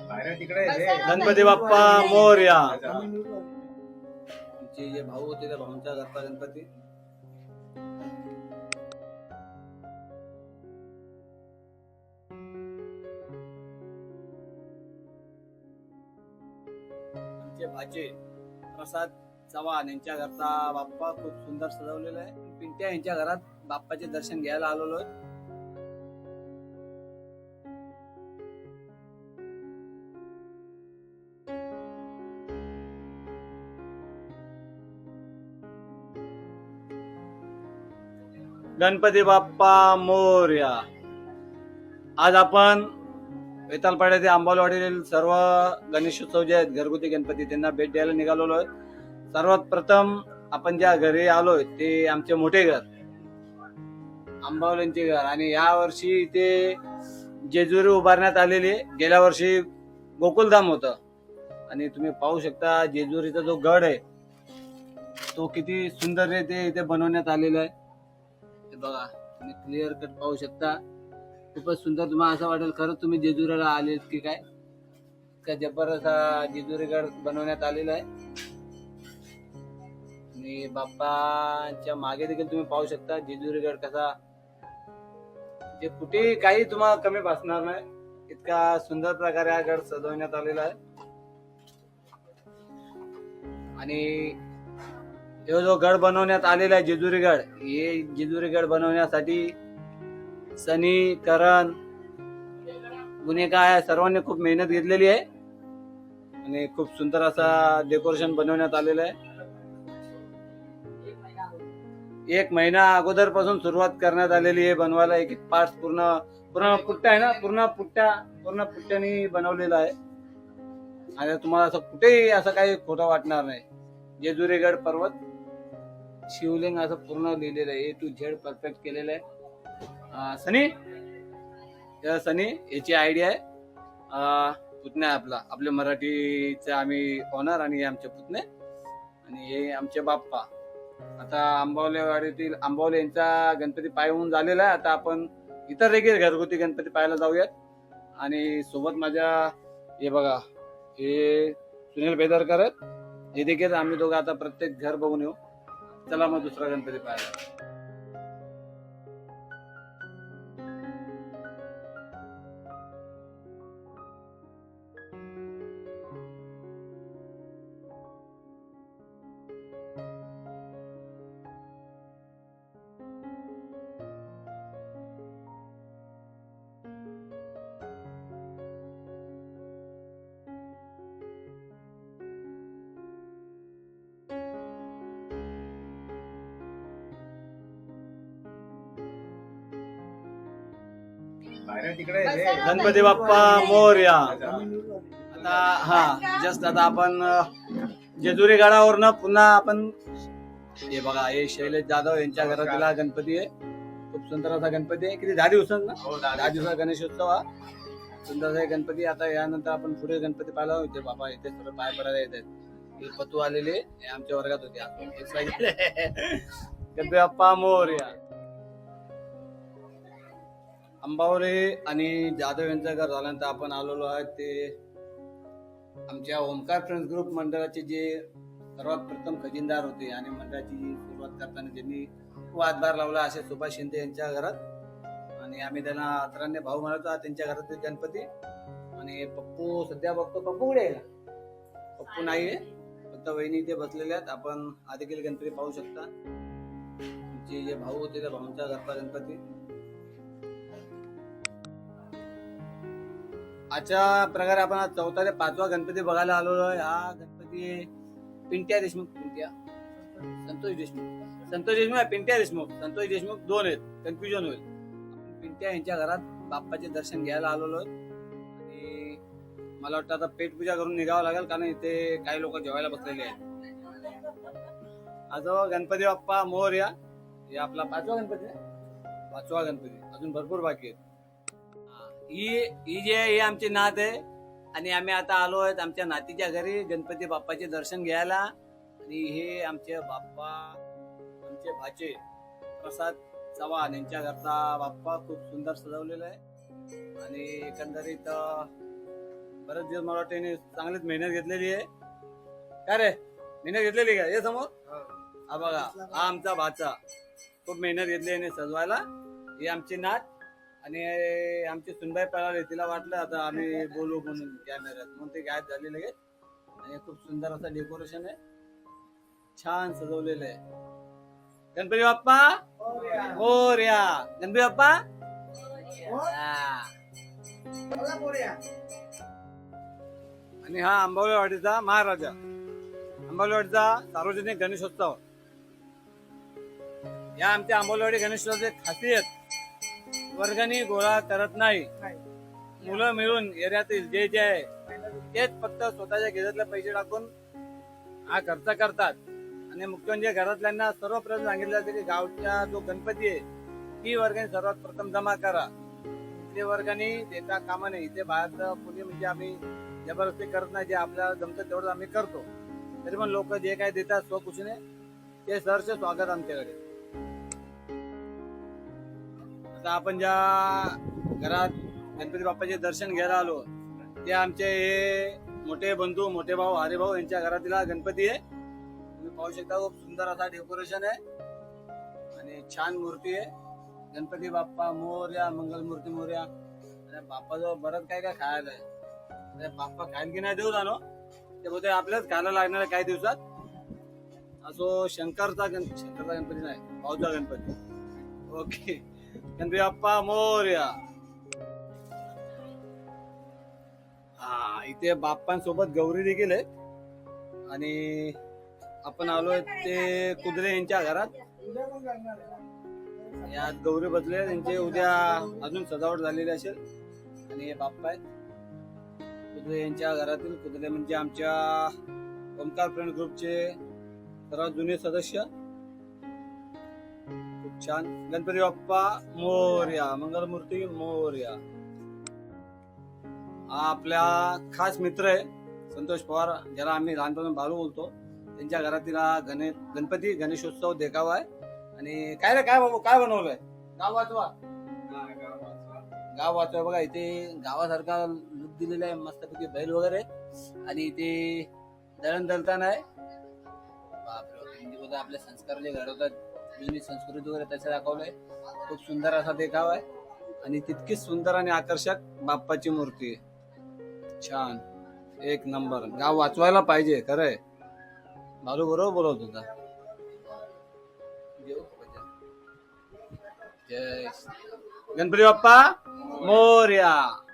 गणपती बाप्पा मोर्या. आमचे जे भाऊ होते त्या भाऊंचा घरचा गणपती. आमचे भाचे प्रसाद चव्हाण यांच्या घरचा बाप्पा खूप सुंदर सजवलेला आहे. पिंट्या यांच्या घरात बाप्पाचे दर्शन घ्यायला आलेलो आहे. गणपती बाप्पा मोर्या. आज आपण वेतालपाड्यातील आंबालवाडीतील सर्व गणेशोत्सव जे आहेत घरगुती गणपती त्यांना भेट द्यायला निघालेलो आहे सर्वात प्रथम आपण ज्या घरी आलोय ते आमचे मोठे घर. आंबावलेंचे घर. आणि या वर्षी इथे जेजुरी उभारण्यात आलेली आहे. गेल्या वर्षी गोकुलधाम होतं. आणि तुम्ही पाहू शकता जेजुरीचा जो गड आहे तो किती सुंदर ते इथे बनवण्यात आलेला आहे. बघा तुम्ही क्लिअर कट पाहू शकता. खूपच सुंदर तुम्हाला असं वाटेल खरंच तुम्ही जेजुरीला आलेत की काय? का जबरदस्त हा जेजुरीगड बनवण्यात आलेला आहे. आणि बाप्पाच्या मागे देखील तुम्ही पाहू शकता जेजुरीगड कसा जे कुठे काही तुम्हाला कमी भासणार नाही इतका सुंदर प्रकारे हा गड सजवण्यात आलेला आहे. आणि हे जो गड बनवण्यात आलेला आहे जेजुरी गड हे जेजुरी गड बनवण्यासाठी सनी करण गुन्हेगार सर्वांनी खूप मेहनत घेतलेली आहे. आणि खूप सुंदर असा डेकोरेशन बनवण्यात आलेलं आहे. एक महिना अगोदरपासून सुरुवात करण्यात आलेली आहे बनवायला. एक एक पार्ट पूर्ण पूर्ण पुट्ट्या आहे ना पूर्ण पुट्ट्या पूर्ण पुट्ट्यानी बनवलेला आहे. आणि तुम्हाला असं कुठेही असं काही खोटं वाटणार नाही. जेजुरीगड पर्वत. शिवलिंग असं पूर्ण लिहिलेलं आहे. ए टू झेड परफेक्ट केलेलं आहे. सनी? या सनी याची आयडिया आहे. पुतण्या आहे आपला. आपल्या मराठीचे आम्ही ऑनर आणि हे आमचे पुतणे. आणि हे आमचे बाप्पा. आता आंबावलेवाडीतील आंबावले यांचा गणपती पायहून झालेला आहे. आता आपण इतर देखील घरगुती गणपती पाहायला जाऊयात. आणि सोबत माझ्या हे बघा हे सुनील बेदरकर आहेत. हे देखील आम्ही दोघं आता प्रत्येक घर बघून येऊ. चला मग दुसरा गणपती पाहायला. गणपती बाप्पा मोर्या. आता हा जस्ट आता आपण जेजुरी गडावरनं पुन्हा आपण हे बघा हे शैलेश जाधव यांच्या घरातला गणपती आहे. खूप सुंदर असा गणपती आहे. किती दहा दिवस ना? दहा दिवसा गणेशोत्सव हा. सुंदर असा हे गणपती. आता यानंतर आपण पुढे गणपती पाहिला इथे बाबा इथे थोडं पाय पडायला येत आहेत. हे पतू आलेले हे आमच्या वर्गात होते. गणपती बाप्पा मोर्या. अंबावले आणि जाधव यांचं घर झाल्यानंतर आपण आलेलो आहे ते आमच्या ओमकार फ्रेंड्स ग्रुप मंडळाचे जे सर्वात प्रथम खजिनदार होते आणि मंडळाची जी सुरुवात करताना ज्यांनी वादभार लावला असे सुभाष शिंदे यांच्या घरात. आणि आम्ही त्यांना अतरांनी भाऊ म्हणतो त्यांच्या घरात ते गणपती. आणि पप्पू सध्या बघतो पप्पू कुठे आहे? पप्पू नाही आहे. फक्त वहिनी ते बसलेले आहेत. आपण आधी गणपती पाहू शकता. जे जे भाऊ होते त्या भाऊंच्या घरचा गणपती. अशा प्रकारे आपण आज चौथा ते पाचवा गणपती बघायला आलेलो आहे. हा गणपती पिंट्या देशमुख पिंट्या. संतोष देशमुख. संतोष देशमुख आहे पिंट्या देशमुख. संतोष देशमुख दोन आहेत. कन्फ्युजन होईल. पिंट्या यांच्या घरात बाप्पाचे दर्शन घ्यायला आलेलो आहे. आणि मला वाटतं आता पेटपूजा करून निघावं लागेल कारण इथे काही लोक जेवायला बसलेले आहेत. आजो गणपती बाप्पा मोर्या. हे आपला पाचवा गणपती पाचवा गणपती. अजून भरपूर बाकी आहेत. हा, ही ही जी आहे ही आमची नात आहे. आणि आम्ही आता आलो आहेत आमच्या नातीच्या घरी गणपती बाप्पाचे दर्शन घ्यायला. आणि हे आमचे बाप्पा आमचे भाचे प्रसाद चव्हाण यांच्या घरचा बाप्पा खूप सुंदर सजवलेला आहे. आणि एकंदरीत बरेच दिवस मला वाटतं याने चांगलीच मेहनत घेतलेली आहे. काय रे? मेहनत घेतलेली का? ये समोर. हा. बघा हा आमचा भाचा. खूप मेहनत घेतली याने सजवायला. ही आमची नाच आणि आमची सुनबाई पळाली तिला वाटलं आता आम्ही बोलू म्हणून कॅमेऱ्यात म्हणून ते गायब झाले लगेच. आणि खूप सुंदर असं डेकोरेशन आहे. छान सजवलेलं आहे. गणपती बाप्पा? मोरया गणपती बाप्पा? हा. आणि हा आंबावलेवाडीचा महाराजा. आंबावलेवाडीचा सार्वजनिक गणेशोत्सव. या आमच्या आंबावलेवाडी गणेशोत्सवाची खासियत वर्गणी गोळा करत नाही. मुलं मिळून एरियातील जे जे आहे तेच फक्त स्वतःच्या घेतले पैसे टाकून हा खर्च करतात. आणि मुख्य म्हणजे घरातल्यांना सर्वप्रथम सांगितलं जाते की गावच्या जो गणपती आहे ती वर्गणी सर्वात प्रथम जमा करा. ते वर्गणी देता कामा नये. इथे बाहेरचं कोणी म्हणजे आम्ही जबरदस्ती करत नाही जे आपल्याला जमतं तेवढं आम्ही करतो. तरी पण लोक जे काय देतात स्वखुशीने ते सरचे स्वागत आमच्याकडे. आता आपण ज्या घरात गणपती बाप्पाचे दर्शन घ्यायला आलो ते आमचे हे मोठे बंधू मोठे भाऊ हरे भाऊ यांच्या घरातील गणपती आहे. तुम्ही पाहू शकता खूप सुंदर असा डेकोरेशन आहे. आणि छान मूर्ती आहे. गणपती बाप्पा मोर्या मंगलमूर्ती मोर्या. आणि बाप्पाजवळ बरंच काय काय खायला आहे. अरे बाप्पा खायला की नाही देऊ जाणो ते बोलते आपल्याच खायला लागणार आहे काही दिवसात. असो शंकरचा गण शंकरचा गणपती नाही भाऊचा गणपती. ओके. गणपती बाप्पा मोर्या हा इथे बाप्पांसोबत गौरी देखील आहेत. आणि आपण आलोय ते कुद्रे यांच्या घरात. यात गौरी बसले त्यांचे उद्या अजून सजावट झालेली असेल. आणि हे बाप्पा आहेत. कुद्रे यांच्या घरातील कुद्रे म्हणजे आमच्या ओमकार फ्रेंड ग्रुपचे सर्वात जुने सदस्य. छान. गणपती बाप्पा मोर्या. मंगलमूर्ती मोर्या. हा आपल्या खास मित्र आहे संतोष पवार. ज्याला आम्ही लहानपणी बालू बोलतो. त्यांच्या घरातील हा गणे गणपती गणेशोत्सव देखावा आहे. आणि काय रे काय बाबू काय बनवलंय? गाव वाचवा. गाव वाचवा. बघा इथे गावासारखा लुक दिलेला आहे. मस्तपैकी बैल वगैरे. आणि इथे दळण दळताना आहे. बापरे आपले संस्कार जे घडवतात जुनी संस्कृती वगैरे त्याचं दाखवलंय. खूप सुंदर असा देखाव आहे. आणि तितकीच सुंदर आणि आकर्षक बाप्पाची मूर्ती आहे. छान. एक नंबर. गाव वाचवायला पाहिजे खरंय. भालू बरोबर बोलवत होता. जय गणपती बाप्पा मोर्या.